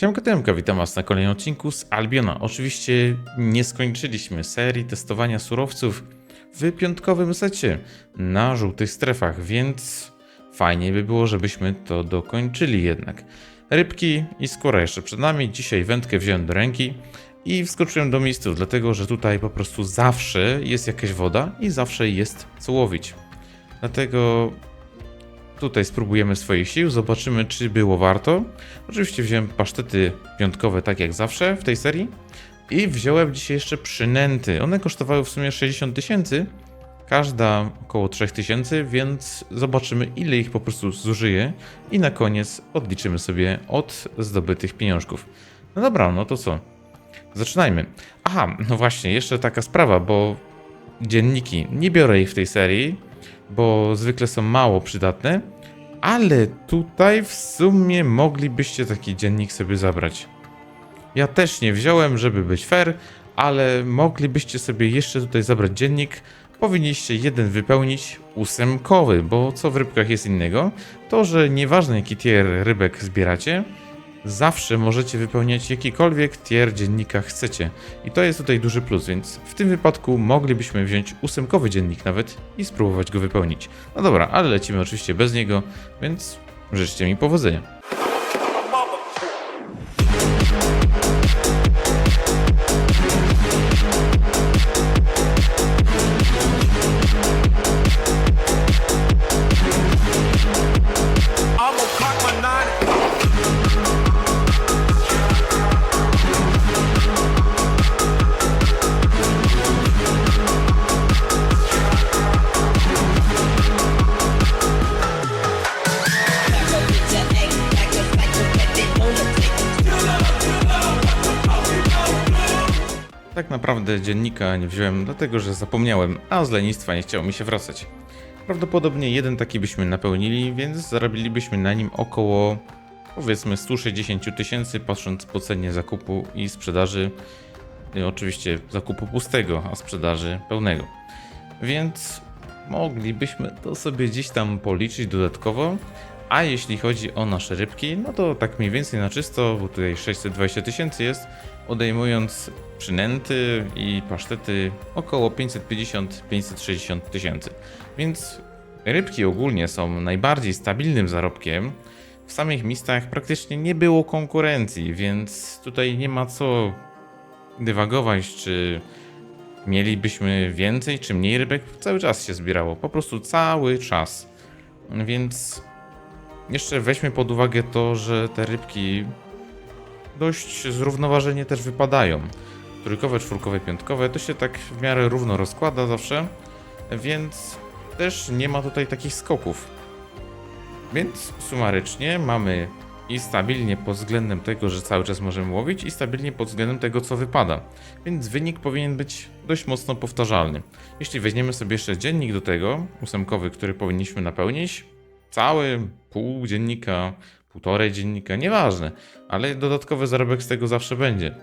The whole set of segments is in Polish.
Siemka Tymka, witam was na kolejnym odcinku z Albiona. Oczywiście nie skończyliśmy serii testowania surowców w piątkowym secie na żółtych strefach, więc fajnie by było, żebyśmy to dokończyli jednak. Rybki i skóra jeszcze przed nami. Dzisiaj wędkę wziąłem do ręki i wskoczyłem do miejsców, dlatego że tutaj po prostu zawsze jest jakaś woda i zawsze jest co łowić. Dlatego Tutaj spróbujemy swoich sił, zobaczymy czy było warto. Oczywiście wziąłem pasztety piątkowe tak jak zawsze w tej serii. I wziąłem dzisiaj jeszcze przynęty. One kosztowały w sumie 60 tysięcy. Każda około 3000, więc zobaczymy ile ich po prostu zużyję. I na koniec odliczymy sobie od zdobytych pieniążków. No dobra, no to co? Zaczynajmy. Aha, no właśnie, jeszcze taka sprawa, bo dzienniki, nie biorę ich w tej serii, bo zwykle są mało przydatne, ale tutaj w sumie moglibyście taki dziennik sobie zabrać. Ja też nie wziąłem, żeby być fair, ale moglibyście sobie jeszcze tutaj zabrać dziennik. Powinniście jeden wypełnić ósemkowy, bo co w rybkach jest innego, to że nieważne jaki tier rybek zbieracie, zawsze możecie wypełniać jakikolwiek tier dziennika chcecie. I to jest tutaj duży plus, więc w tym wypadku moglibyśmy wziąć ósemkowy dziennik nawet i spróbować go wypełnić. No dobra, ale lecimy oczywiście bez niego, więc życzcie mi powodzenia. Tak naprawdę dziennika nie wziąłem, dlatego że zapomniałem, a z lenistwa nie chciało mi się wracać. Prawdopodobnie jeden taki byśmy napełnili, więc zarobilibyśmy na nim około powiedzmy 160 tysięcy, patrząc po cenie zakupu i sprzedaży. y, Oczywiście zakupu pustego, a sprzedaży pełnego. Więc moglibyśmy to sobie gdzieś tam policzyć dodatkowo. A jeśli chodzi o nasze rybki, no to tak mniej więcej na czysto, bo tutaj 620 tysięcy jest, odejmując przynęty i pasztety około 550-560 tysięcy. Więc rybki ogólnie są najbardziej stabilnym zarobkiem. W samych mistach praktycznie nie było konkurencji, więc tutaj nie ma co dywagować, czy mielibyśmy więcej czy mniej rybek. Cały czas się zbierało, po prostu cały czas. Więc jeszcze weźmy pod uwagę to, że te rybki dość zrównoważenie też wypadają. Trójkowe, czwórkowe, piątkowe to się tak w miarę równo rozkłada zawsze, więc też nie ma tutaj takich skoków. Więc sumarycznie mamy i stabilnie pod względem tego, że cały czas możemy łowić, i stabilnie pod względem tego, co wypada. Więc wynik powinien być dość mocno powtarzalny. Jeśli weźmiemy sobie jeszcze dziennik do tego, ósemkowy, który powinniśmy napełnić, cały pół dziennika, półtorej dziennika, nieważne, ale dodatkowy zarobek z tego zawsze będzie.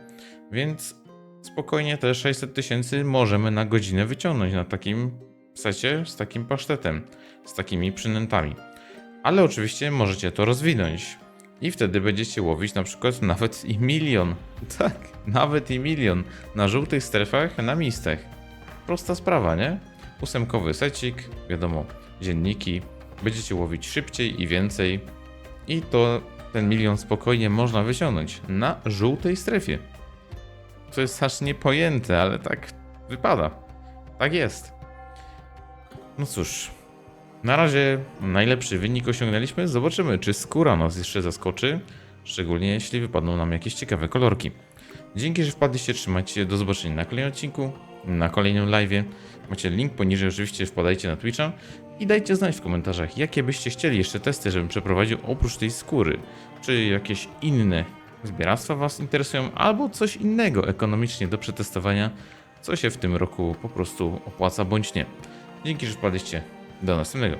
Więc spokojnie te 600 tysięcy możemy na godzinę wyciągnąć na takim secie z takim pasztetem, z takimi przynętami. Ale oczywiście możecie to rozwinąć i wtedy będziecie łowić na przykład nawet i milion. Tak, nawet i milion na żółtych strefach na mistach. Prosta sprawa, nie? Ósemkowy secik, wiadomo, dzienniki. Będziecie łowić szybciej i więcej. I to ten milion spokojnie można wyciągnąć na żółtej strefie. To jest aż niepojęte, ale tak wypada. Tak jest. No cóż, na razie najlepszy wynik osiągnęliśmy. Zobaczymy, czy skóra nas jeszcze zaskoczy. Szczególnie jeśli wypadną nam jakieś ciekawe kolorki. Dzięki, że wpadliście. Trzymajcie się. Do zobaczenia na kolejnym odcinku, na kolejnym live. Macie link poniżej. Oczywiście wpadajcie na Twitcha i dajcie znać w komentarzach, jakie byście chcieli jeszcze testy, żebym przeprowadził oprócz tej skóry. Czy jakieś inne zbieractwa Was interesują, albo coś innego ekonomicznie do przetestowania, co się w tym roku po prostu opłaca bądź nie. Dzięki, że wpadliście. Do następnego.